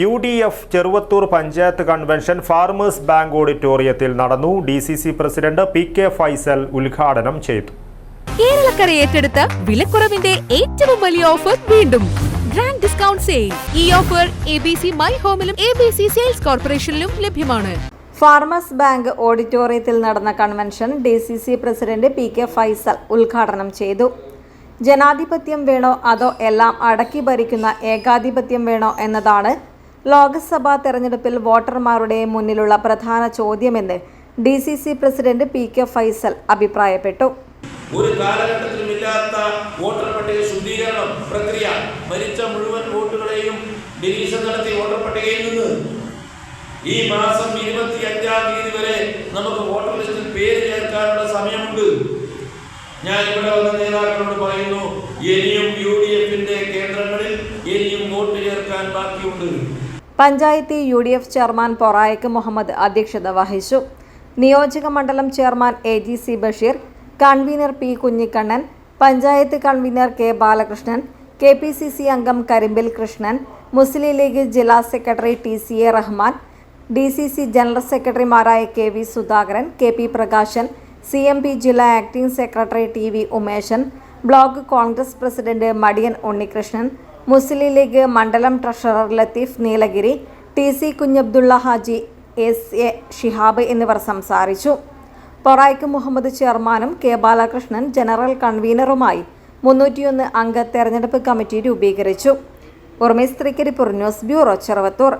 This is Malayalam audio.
U D F Cheruvathur panchayat convention farmers bank ഓഡിറ്റോറിയത്തിൽ നടന്നു. D C C president P K Faisal ഉദ്ഘാടനം ചെയ്തു. കേരളക്കര ഏറ്റെടുത്ത വിലക്കുറവിന്റെ ഏറ്റവും വലിയ ഓഫർ വീണ്ടും. Grand discount sale. ഈ offer A B C my ഹോമിലും A B C sales കോർപ്പറേഷനിലും ലഭ്യമാണ്. ഫാർമേഴ്സ് ബാങ്ക് ഓഡിറ്റോറിയത്തിൽ നടന്ന convention D C C president P K Faisal ഉദ്ഘാടനം ചെയ്തു. ജനാധിപത്യം വേണോ അതോ എല്ലാം അടക്കി ഭരിക്കുന്ന ഏകാധിപത്യം വേണോ എന്നതാണ് ലോക്സഭാ തെരഞ്ഞെടുപ്പിൽ വോട്ടർമാരുടെ മുന്നിലുള്ള പ്രധാന ചോദ്യമെന്ന് D C C president P K Faisal അഭിപ്രായപ്പെട്ടു. ഒരു കാലഘട്ടത്തിലും വോട്ടർ പട്ടിക ശുദ്ധീകരണം പ്രക്രിയ മരിച്ച മുഴുവൻ വോട്ടുകളെയും ഡിലീഷൻ നടത്തി വോട്ടർ പട്ടികയിൽ നിന്ന് ഈ മാസം ഇരുപത്തി അഞ്ചാം തീയതി വരെ നമുക്ക് വോട്ടർ ലിസ്റ്റിൽ പേര് ചേർക്കാനുള്ള സമയമുണ്ട്. ഞാൻ ഇവിടെ വന്ന നേതാക്കളോട് പറയുന്നു ഇനിയും U D panchayat U D F chairman Porayakku Muhammad അധ്യക്ഷത വഹിച്ചു. നിയോജക മണ്ഡലം chairman A G C Basheer convener P Kunhikannan panchayat convener K Balakrishnan K P C C അംഗം കരിമ്പിൽ കൃഷ്ണൻ മുസ്ലിം ലീഗ് ജില്ലാ secretary T C A Rahman D C C general സെക്രട്ടറിമാരായ K V Sudhakaran K P Prakashan C M P ജില്ലാ acting secretary T V Umeshan block Congress president Madiyan Unnikrishnan Muslim League മണ്ഡലം treasurer Latheef Nilgiri T C Kunhabdulla Haji S A Shihab എന്നിവർ സംസാരിച്ചു. പൊറായ്ക്ക് മുഹമ്മദ് ചെയർമാനും കെ ബാലകൃഷ്ണൻ ജനറൽ കൺവീനറുമായി മുന്നൂറ്റിയൊന്ന് അംഗ തെരഞ്ഞെടുപ്പ് കമ്മിറ്റി രൂപീകരിച്ചു. ഉർമേസ് ത്രിക്കരിപ്പൂർ ന്യൂസ് ബ്യൂറോ ചെറുവത്തൂർ.